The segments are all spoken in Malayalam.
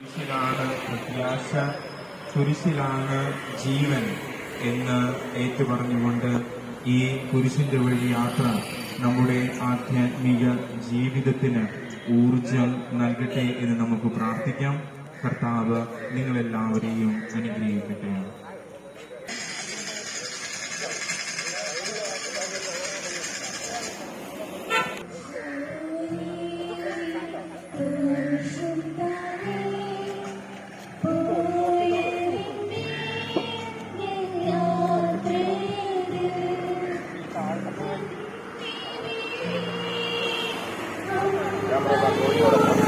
കുരിശിലാണ് പ്രത്യാശ കുരിശിലാണ് ജീവൻ എന്ന് ഏറ്റുപറഞ്ഞുകൊണ്ട് ഈ കുരിശിന്റെ വഴി യാത്ര നമ്മുടെ ആധ്യാത്മിക ജീവിതത്തിന് ഊർജം നൽകട്ടെ എന്ന് നമുക്ക് പ്രാർത്ഥിക്കാം. കർത്താവ് നിങ്ങളെല്ലാവരെയും അനുഗ്രഹിക്കട്ടെ. Ya mereka beli orang.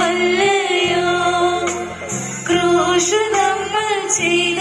മല്ലയോ ക്രൂശ് നമ്മൾ ചെയ്ത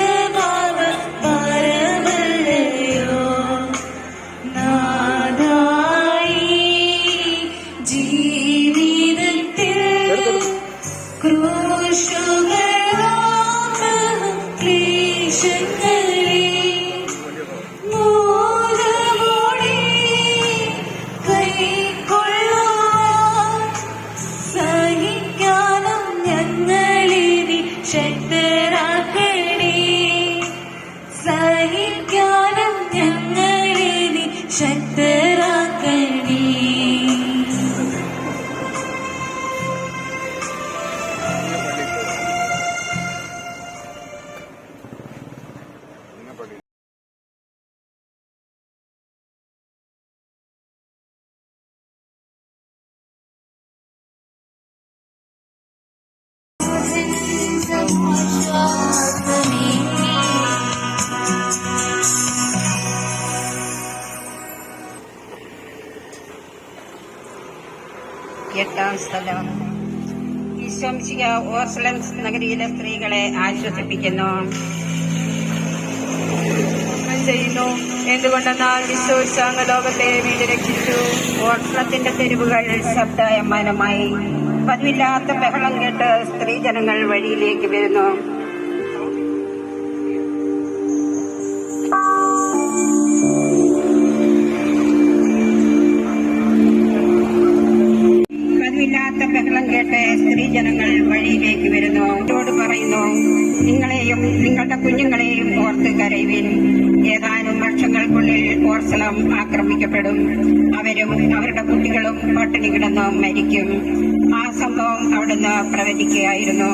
എട്ടാം സ്ഥലം. ഈശോംശിക ഓർസലൻസ് നഗരിയിലെ സ്ത്രീകളെ ആശ്വസിപ്പിക്കുന്നു. ചെയ്യുന്നു. എന്തുകൊണ്ടെന്നാൽ വിശ്വസാംഗ ലോകത്തെ വീട് രക്ഷിച്ചു. ഓർസലത്തിന്റെ തെരുവുകൾ ശബ്ദയമാനമായി. പതിവില്ലാത്ത ബഹളം കേട്ട് സ്ത്രീജനങ്ങൾ വഴിയിലേക്ക് വരുന്നു. കേട്ട് സ്ത്രീജനങ്ങൾ വഴിയിലേക്ക് വരുന്നു. അവരോട് പറയുന്നു നിങ്ങളെയും നിങ്ങളുടെ കുഞ്ഞുങ്ങളെയും ഓർത്ത് കരയുവിൻ. ഏതാനും വർഷങ്ങൾക്കുള്ളിൽ ഓർസലം ആക്രമിക്കപ്പെടും. അവരും അവരുടെ കുട്ടികളും പട്ടിണി കിടന്ന് മരിക്കും. ആ സംഭവം അവിടുന്ന് പ്രവചിക്കുകയായിരുന്നു.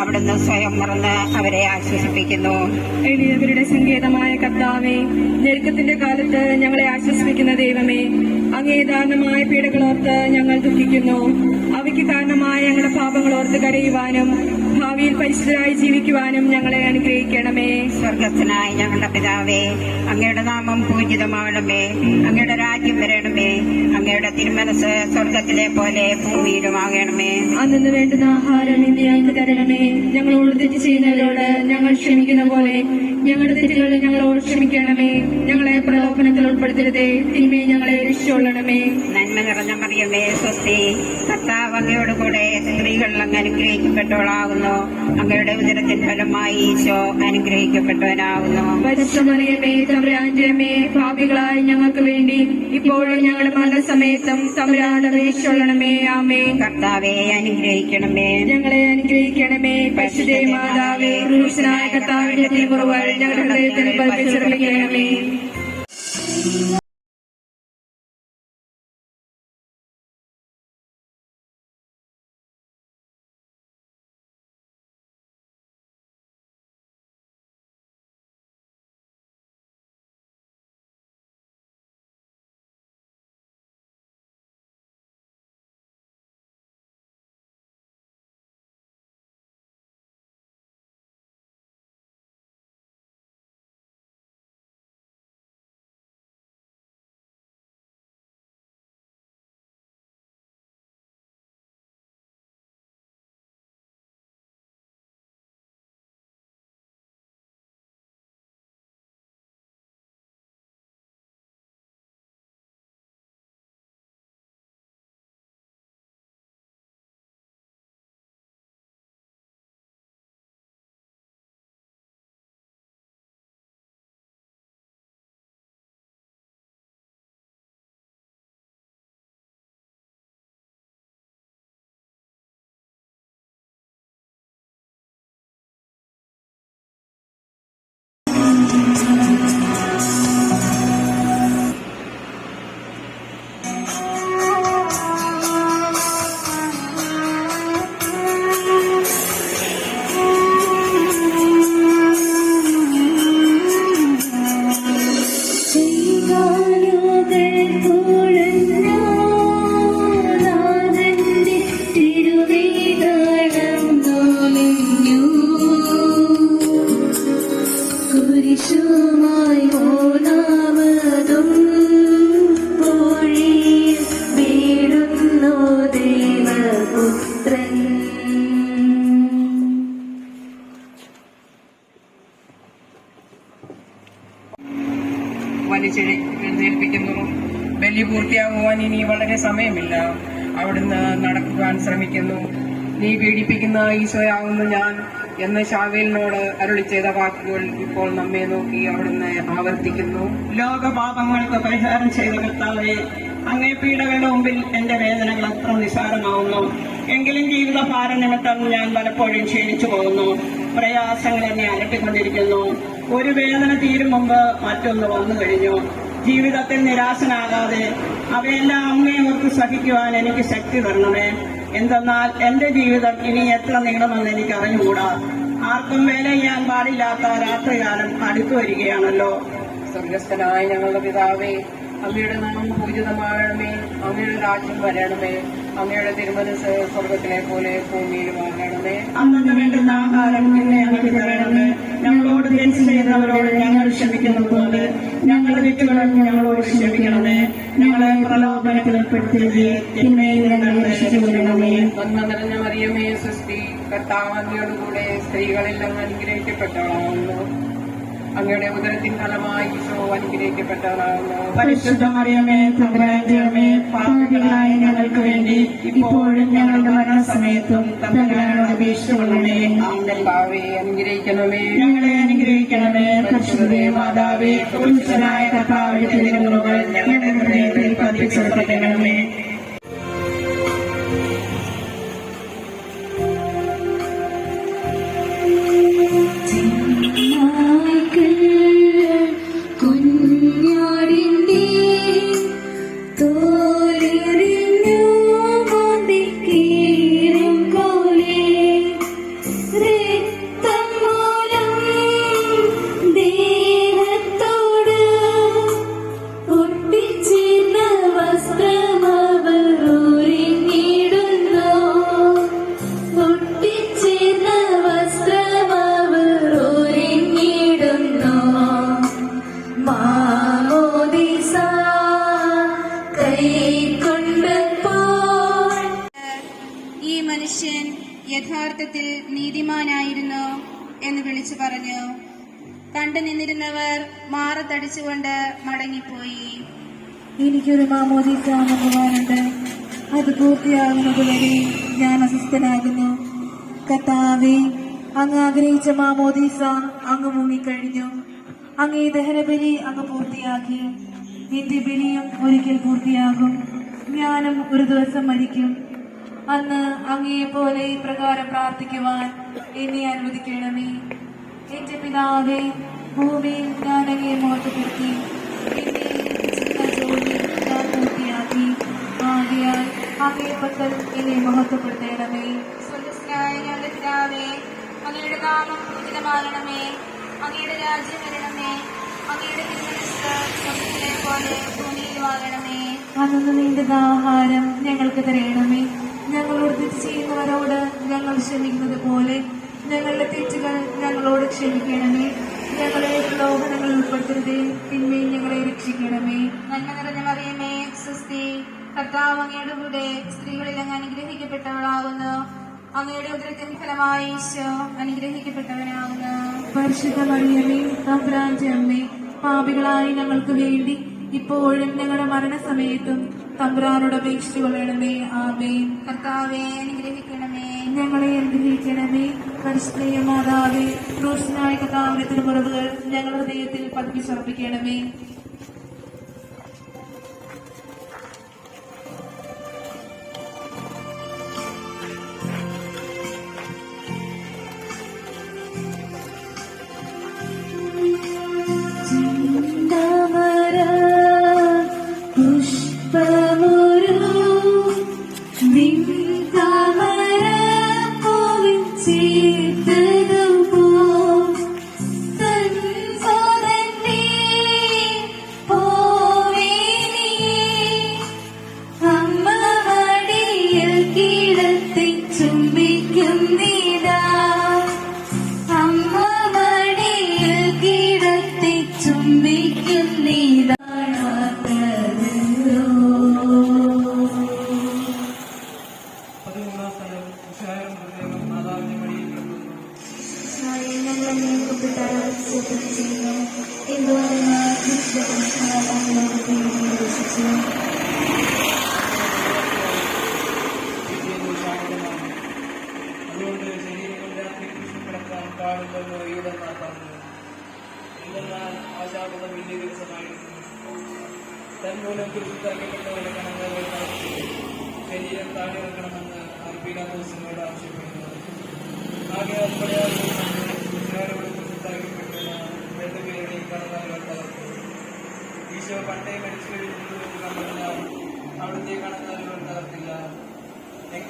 അവിടുന്ന് സ്വയം മറന്ന് അവരെ ആശ്വസിപ്പിക്കുന്നു. എളിയവരുടെ സങ്കേതമായ കർത്താവേ ഞെരുക്കത്തിന്റെ കാലത്ത് ഞങ്ങളെ ആശ്വസിപ്പിക്കുന്ന ദൈവമേ അങ്ങേ പീഡകളോർത്ത് ഞങ്ങൾ ദുഃഖിക്കുന്നു. അവയ്ക്ക് കാരണമായ ഞങ്ങളുടെ പാപങ്ങളോർത്ത് കരയുവാനും ഭാവിയിൽ പരിശുദ്ധരായി ജീവിക്കുവാനും ഞങ്ങളെ അനുഗ്രഹിക്കണമേ. സ്വർഗസ്ഥനായ ഞങ്ങളുടെ പിതാവേ അങ്ങയുടെ നാമം പൂജിതമാവണമേ അങ്ങയുടെ രാജ്യം വരണമേ അങ്ങയുടെ തിരുമനസ് സ്വർഗത്തിലെ പോലെ ഭൂമിയിലുമാകണമേ. അന്നു വേണ്ടുന്ന ആഹാരം ഇന്ന് ഞങ്ങൾക്ക് തരണമേ. ഞങ്ങളോട് തെറ്റ് ചെയ്യുന്നവരോട് ഞങ്ങൾ ക്ഷമിക്കുന്ന പോലെ ഞങ്ങളുടെ തെറ്റുകൾ ഞങ്ങളോട് ക്ഷമിക്കണമേ. ഞങ്ങളെ പ്രലോഭനത്തിൽ ഉൾപ്പെടുത്തരുതേ. തിന്മയെ ഞങ്ങളെ രക്ഷിച്ചുകൊള്ളണമേ. നന്മ നിറഞ്ഞ മറിയമേ സ്വസ്തി. കർത്താവ് അങ്ങയോട് കൂടെ സ്ത്രീകൾ അങ്ങ് അനുഗ്രഹിക്കപ്പെട്ടവളാകുന്നു. അങ്ങയുടെ ഉദരത്തിൻ ഫലമായി ഈശോ അനുഗ്രഹിക്കപ്പെട്ടവനാകുന്നു. ഭാവികളായി ഞങ്ങൾക്ക് വേണ്ടി ഇപ്പോഴും ഞങ്ങളുടെ മരണസമയത്തും രക്ഷിച്ചൊള്ളണമേ ആമേ കർത്താവെ അനുഗ്രഹിക്കണമേ. ഞങ്ങളെ അനുഗ്രഹിക്കണമേ. പശുദേ മാതാവേ പുരുഷനായ കർത്താവിന്റെ തിരുമുറകൾ ഞങ്ങളുടെ ഹൃദയത്തിൽ പതിപ്പിച്ചിറക്കണമേ സമയമില്ല. അവിടുന്ന് നടക്കുവാൻ ശ്രമിക്കുന്നു. നീ പീഡിപ്പിക്കുന്ന ഈശോയാവുന്നു ഞാൻ എന്ന ശാവേലിനോട് അരുളി ചെയ്ത വാക്കുകൾ ഇപ്പോൾ നമ്മെ നോക്കി അവിടുന്ന് ആവർത്തിക്കുന്നു. ലോകപാപങ്ങൾക്ക് പരിഹാരം ചെയ്ത കർത്താവെ അങ്ങേ പീഡകളുടെ മുമ്പിൽ എന്റെ വേദനകൾ അത്ര നിസാരമാവുന്നു. എങ്കിലും ജീവിത ഭാരനിമിത്തം ഞാൻ പലപ്പോഴും ക്ഷീണിച്ചു പോകുന്നു. പ്രയാസങ്ങൾ എന്നെ അലട്ടിക്കൊണ്ടിരിക്കുന്നു. ഒരു വേദന തീരും മുമ്പ് മറ്റൊന്ന് വന്നു കഴിഞ്ഞു. ജീവിതത്തിൽ നിരാശനാകാതെ അവയെല്ലാം അമ്മയെ ഓർത്ത് സഹിക്കുവാൻ എനിക്ക് ശക്തി തരണമേ. എന്തെന്നാൽ എന്റെ ജീവിതം ഇനി എത്ര നീളമെന്ന് എനിക്ക് അറിഞ്ഞുകൂടാ. ആർക്കും വേല ചെയ്യാൻ പാടില്ലാത്ത രാത്രികാലം അടുത്തു വരികയാണല്ലോ. സ്വർഗസ്ഥനായ ഞങ്ങളുടെ പിതാവേ അങ്ങയുടെ നാമം പൂജിതമാകണമേ. അങ്ങയുടെ രാജ്യം വരണമേ. അങ്ങയുടെ തിരുമനസ് സ്വർഗത്തിലെ പോലെ ഭൂമിയിലുമാകണമേ അന്നു വേണ്ടുന്ന ആഹാരം ഇന്ന് ഞങ്ങൾക്ക് തരണമേ. ഞങ്ങളോട് തെറ്റ് ചെയ്യുന്നവരോട് ഞങ്ങൾ ക്ഷമിക്കുന്നത് പോലെ ഞങ്ങളുടെ തെറ്റുകളും ഞങ്ങളോട് ക്ഷമിക്കണമേ. ഞങ്ങളെ പ്രലോഭനത്തിൽ ഏർപ്പെടുത്തിയത് തിന്മയിൽ ഞങ്ങൾ രക്ഷിച്ചുകൊള്ളണമേ. നന്മ നിറഞ്ഞ മറിയമേ സൃഷ്ടി. കർത്താവ് അങ്ങയോട് കൂടെ സ്ത്രീകളിൽ അങ്ങ് അനുഗ്രഹിക്കപ്പെട്ടവളാകുന്നു അങ്ങയുടെ ഉദരത്തിൻ ഫലമായി ഈശോ അനുഗ്രഹിക്കപ്പെട്ടവളാകുന്നു പരിശുദ്ധ മറിയമേ തമ്പുരാന്റെ പാപികളായ ഞങ്ങൾക്ക് വേണ്ടി ഇപ്പോഴും ഞങ്ങളുടെ മരണസമയത്തും തമ്പുരാനോട് അപേക്ഷിച്ചുകൊള്ളണേ. ഭാവി അനുഗ്രഹിക്കണമേ. ഞങ്ങളെ അനുഗ്രഹിക്കണമേ. പരിശുദ്ധേ മാതാവേ പുരുഷനായ കർത്താവിന്റെ തിരുമുറകൾ ഞങ്ങളുടെ ഹൃദയത്തിൽ പതിപ്പിച്ചെടുക്കണമേ യഥാർത്ഥത്തിൽ നീതിമാനായിരുന്നു എന്ന് വിളിച്ചു പറഞ്ഞു. കണ്ടു നിന്നിരുന്നവർ മാറത്തടിച്ചുകൊണ്ട് മടങ്ങിപ്പോയി. എനിക്കൊരു മാമോദീസ നൽകുവാനുണ്ട് അത് പൂർത്തിയാകുന്നതുവരെ ഞാൻ അസ്വസ്ഥനാകുന്നു. കത്താവേ അങ്ങ് ആഗ്രഹിച്ച മാമോദീസ അങ്ങ് മുങ്ങിക്കഴിഞ്ഞു. അങ്ങ് ഈ ദഹനബലി അങ്ങ് പൂർത്തിയാക്കി. എന്റെ ബലിയും ഒരിക്കൽ പൂർത്തിയാകും. ഞാനും ഒരു ദിവസം മരിക്കും. അന്ന് അങ്ങയെ പോലെ ഇപ്രകാരം പ്രാർത്ഥിക്കുവാൻ എന്നെ അനുവദിക്കണമേ. എന്റെ പിതാവേ ഭൂമിയിൽ ഞാൻ അങ്ങയെ മോശപ്പെടുത്തി എന്നെ അങ്ങയുടെ നാമം നീണ്ടത് ആഹാരം ഞങ്ങൾക്ക് തരയണമേ ഞങ്ങളോട് തെറ്റ് ചെയ്യുന്നവരോട് ഞങ്ങൾ ക്ഷമിക്കുന്നത് പോലെ ഞങ്ങളുടെ തെറ്റുകൾ ഞങ്ങളോട് ക്ഷമിക്കണമേ. ഞങ്ങളെ പ്രലോഭനങ്ങൾ ഉൾപ്പെടുത്തരുതേ. പിന്നെയും ഞങ്ങളെ രക്ഷിക്കണമേ. നന്മ നിറഞ്ഞ മറിയമേ സുസ്തി കർത്താവ് അങ്ങയുടെ കൂടെ സ്ത്രീകളിൽ അങ്ങ് അനുഗ്രഹിക്കപ്പെട്ടവളാകുന്നു. അങ്ങയുടെ ഉദരത്തിന് ഫലമായി ഈശോ അനുഗ്രഹിക്കപ്പെട്ടവനാകുന്നു. പരിശുദ്ധ മറിയമേ തമ്പ്രാന്റെ അമ്മേ പാപികളായി ഞങ്ങൾക്ക് വേണ്ടി ഇപ്പോഴും ഞങ്ങളുടെ മരണസമയത്തും തമ്പ്രാനോട് അപേക്ഷിച്ചു കൊള്ളണമേ. ആമേ കർത്താവെ അനുഗ്രഹിക്കണമേ. ഞങ്ങളെ അനുഗ്രഹിക്കണമേ. പരിശുദ്ധ മാതാവേ ക്രൂശനായ കഥാവിന്റെ തിരുമുറവുകൾ ഞങ്ങളുടെ ഹൃദയത്തിൽ പതിപ്പിച്ചർപ്പിക്കണമേ.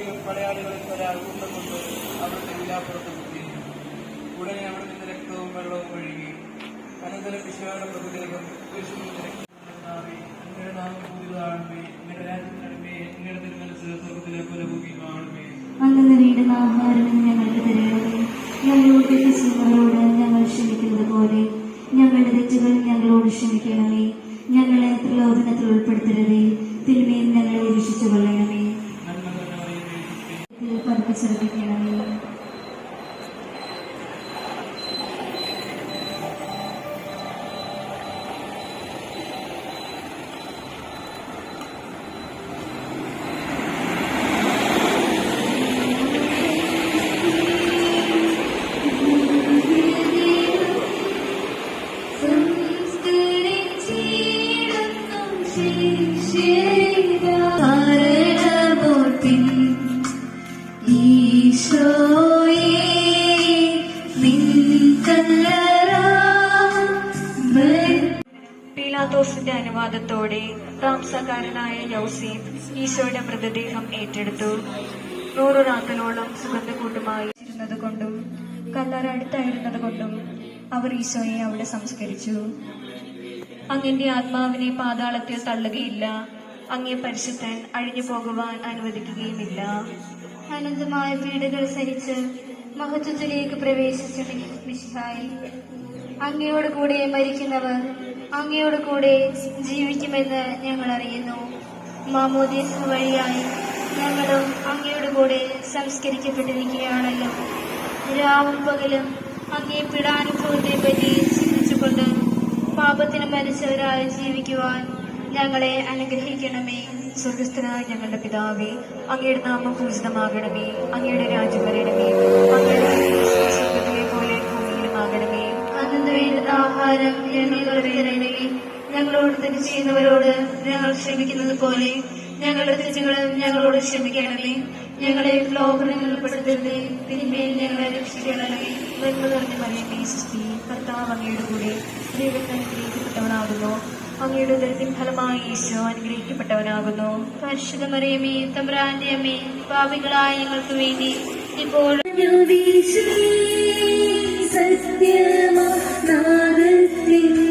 എങ്കിലും പടയാളികളിൽ ഒരാൾ കൊണ്ടുകൊണ്ട് അവിടുത്തെ വിലാപ്പുറത്ത് കുത്തിയിരുന്നു ഉടനെ അവിടെ നിന്ന് രക്തവും വെള്ളവും ഒഴുകി അനന്തരം വിശ്വാസം മൃതദേഹം കുരിശിൽ രക്തമാറി നിങ്ങളുടെ നാമം പൂരിതാണമേ നിങ്ങളുടെ രാജ്യം നടമേ നിങ്ങളുടെ തിരുമനസ് സ്വർഗത്തിലെ പോലെ ഭൂമിയിലുമാണമേ അങ്ങനെ വീടുന്ന ആഹാരം ഞങ്ങൾക്ക് തരണമേ. ഞങ്ങളോട് ഞങ്ങൾ ക്ഷമിക്കുന്നത് പോലെ ഞങ്ങളുടെ തെറ്റുകൾ ഞങ്ങളോട് ക്ഷമിക്കണമേ. ഇതിൽ പീലാത്തോസിന്റെ അനുവാദത്തോടെ താമസക്കാരനായ യൗസീഫ് ഈശോയുടെ മൃതദേഹം ഏറ്റെടുത്തു. നൂറു രാത്രിയോളം സുഗന്ധക്കൂട്ടുമായി കൊണ്ടും കല്ലറ അടുത്തായിരുന്നത് കൊണ്ടും അവർ ഈശോയെ അവിടെ സംസ്കരിച്ചു. അങ്ങന്റെ ആത്മാവിനെ പാതാളത്തിൽ തള്ളുകയില്ല. അങ്ങേ പരിശുദ്ധൻ അഴിഞ്ഞു പോകുവാൻ അനുവദിക്കുകയുമില്ല. അനന്തമായ വീടുകൾ സഹിച്ച് മഹത്വത്തിലേക്ക് പ്രവേശിച്ചു മിശിഹായി അങ്ങയോട് കൂടെ മരിക്കുന്നവർ അങ്ങയോട് കൂടെ ജീവിക്കുമെന്ന് ഞങ്ങൾ അറിയുന്നു മാമോദീസ് വഴിയായി ഞങ്ങളും അങ്ങയോട് കൂടെ സംസ്കരിക്കപ്പെട്ടിരിക്കുകയാണല്ലോ. രാവും പകലും അങ്ങേ പിടാനുഭവത്തെ പറ്റി ചിന്തിച്ചുകൊണ്ട് പാപത്തിന് മരിച്ചവരായി ജീവിക്കുവാൻ ഞങ്ങളെ അനുഗ്രഹിക്കണമേ. സ്വർഗസ്ഥനായ ഞങ്ങളുടെ പിതാവേ അങ്ങയുടെ നാമം പൂജിതമാകണമേ. അങ്ങയുടെ രാജ്യം വരണമേ. അങ്ങയുടെ ആഹാരം ഞങ്ങൾക്ക് തരണമേ ഞങ്ങളോട് തെറ്റ് ചെയ്യുന്നവരോട് ഞങ്ങൾ ക്ഷമിക്കുന്നത് പോലെ ഞങ്ങളുടെ തെറ്റുകളും ഞങ്ങളോട് ക്ഷമിക്കണമേ ഞങ്ങളെ ലോകങ്ങളിൽ തിന്മയിൽ ഞങ്ങളെ രക്ഷിക്കണമേ സുസ്തി കർത്താവ് അങ്ങയുടെ കൂടെ ദൈവത്തെ അനുഗ്രഹിക്കപ്പെട്ടവനാകുന്നു അങ്ങയുടെ ഉദരത്തിൻ ഫലമായി ഈശോ അനുഗ്രഹിക്കപ്പെട്ടവനാകുന്നു. പരിശുദ്ധ മറിയമേ തമ്പ്രാന്റെ അമ്മേ പാപികളായ ഞങ്ങൾക്ക് വേണ്ടി ഇപ്പോൾ Thank you.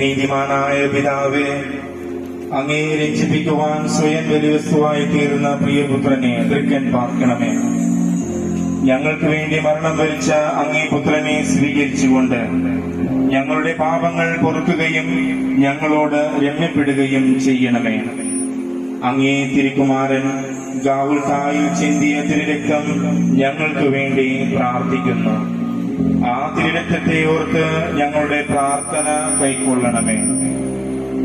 നീതിമാനായ പിതാവേ അങ്ങേ രക്ഷിപ്പിക്കുവാൻ സ്വയം ബലിവസ്തുവായി തീരുന്ന പ്രിയപുത്രനെ തൃക്കൻ പാർക്കണമേ. ഞങ്ങൾക്ക് വേണ്ടി മരണം വരിച്ച അങ്ങേ പുത്രനെ സ്വീകരിച്ചുകൊണ്ട് ഞങ്ങളുടെ പാപങ്ങൾ പൊറുക്കുകയും ഞങ്ങളോട് രമ്യപ്പെടുകയും ചെയ്യണമേ. അങ്ങേ തിരുക്കുമാരൻ ഗാവുൽത്തായിൽ ചിന്തിയ തിരുരക്തം ഞങ്ങൾക്ക് വേണ്ടി പ്രാർത്ഥിക്കുന്നു. ആ തിരുരക്തത്തെ ഓർത്ത് ഞങ്ങളുടെ പ്രാർത്ഥന കൈക്കൊള്ളണമേ.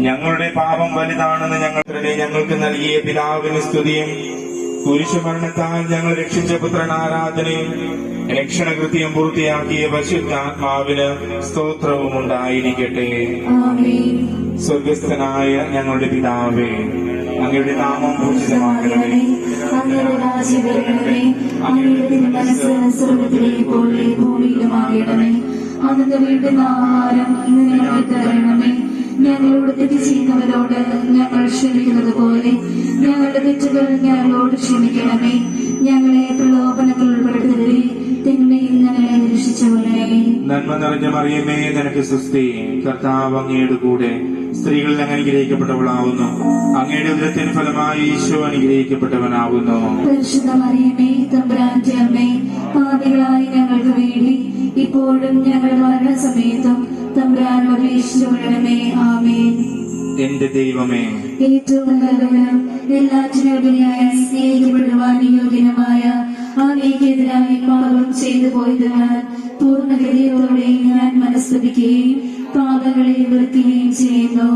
ഞങ്ങളുടെ പാപം വലുതാണെന്ന് ഞങ്ങളുടെ ഞങ്ങൾക്ക് നൽകിയ പിതാവിന് സ്തുതിയും കുരിശുമരണത്താൽ ഞങ്ങൾ രക്ഷിച്ച പുത്രൻ ആരാധനയും രക്ഷണകൃത്യം പൂർത്തിയാക്കിയ പരിശുദ്ധാത്മാവിന് സ്തോത്രവും ഉണ്ടായിരിക്കട്ടെ സ്വർഗസ്ഥനായ ഞങ്ങളുടെ പിതാവേ അങ്ങയുടെ നാമം പൂജിതമാകണമേ. അങ്ങയുടെ രാജ്യം വരണമേ അങ്ങയുടെ തിരുമനസ് സ്വർഗത്തിലെ പോലെ ഭൂമിയിലുമാകണമേ. അന്നത്തെ വീട്ടുന്ന ആഹാരം ഇന്ന് ഞങ്ങൾക്ക് തരണമേ ഞങ്ങളോട് തെറ്റ് ചെയ്യുന്നവരോട് ഞങ്ങൾ ക്ഷമിക്കുന്നത് പോലെ ഞങ്ങളുടെ തെറ്റുകൾ ഞങ്ങളോട് ക്ഷമിക്കണമേ. ഞങ്ങളെ പ്രലോഭനത്തിൽ ഉൾപ്പെടുത്തരുതേ. തിന്മയിൽ ഞങ്ങളെ രക്ഷിച്ചുകൊള്ളണമേ നന്മ നിറഞ്ഞ മറിയമേ നിനക്ക് സുസ്ഥി കർത്താവ് അങ്ങയുടെ കൂടെ സ്ത്രീകളിൽ അങ്ങ് അനുഗ്രഹിക്കപ്പെട്ടവളാവുന്നു. അങ്ങയുടെ ഉദരത്തിന് ഫലമായി ഈശോ അനുഗ്രഹിക്കപ്പെട്ടവനാവുന്നു. പരിശുദ്ധ മറിയമേ തമ്പുരാന്റെ അമ്മേ പാപികളായി ഞങ്ങൾക്ക് വേണ്ടി ഇപ്പോഴും ഞങ്ങളുടെ മരണസമയത്തും തമ്പുരാനോട് അപേക്ഷിച്ചുകൊള്ളണമേ ആമേൻ. എന്റെ ദൈവമേ ഏറ്റവും നല്ലവനും എല്ലാറ്റിനുപരിയായ സ്നേഹിക്കപ്പെടുവാൻ യോഗ്യനുമായ അങ്ങേക്കെതിരായി പാപം ചെയ്തു പോയതിനാൽ പൂർണഗതിയോടെ ഞാൻ മനസ്തപിക്കുകയും പാപങ്ങളെ നിർത്തുകയും ചെയ്യുന്നു.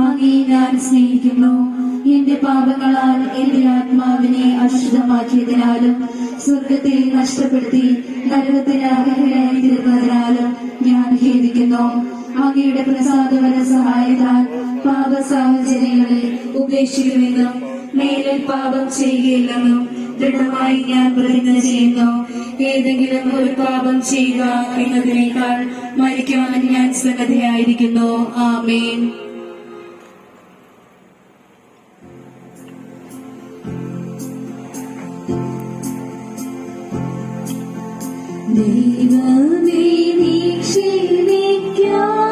അങ്ങേ ഞാൻ സ്നേഹിക്കുന്നു. എന്റെ പാപങ്ങളാൽ എന്റെ ആത്മാവിനെ അശുദ്ധമാക്കിയതിനാലും സ്വർഗത്തെ നഷ്ടപ്പെടുത്തി നരകത്തിന് അർഹരായി തീർന്നതിനാലും ഞാൻ ഖേദിക്കുന്നു. അങ്ങയുടെ പ്രസാദവന സഹായത്താൽ പാപ സാഹചര്യങ്ങളെ ഉപേക്ഷിക്കുമെന്നും മേലിൽ പാപം ചെയ്യുകയില്ലെന്നും ദൃഢമായി ഞാൻ പ്രതിജ്ഞ ചെയ്യുന്നു. ഏതെങ്കിലും ഒരു പാപം ചെയ്യുക എന്നതിനേക്കാൾ മരിക്കുവാൻ ഞാൻ സന്നദ്ധയായിരിക്കുന്നു. ആമേൻ. ദൈവമേ നീ ക്ഷമിക്കാം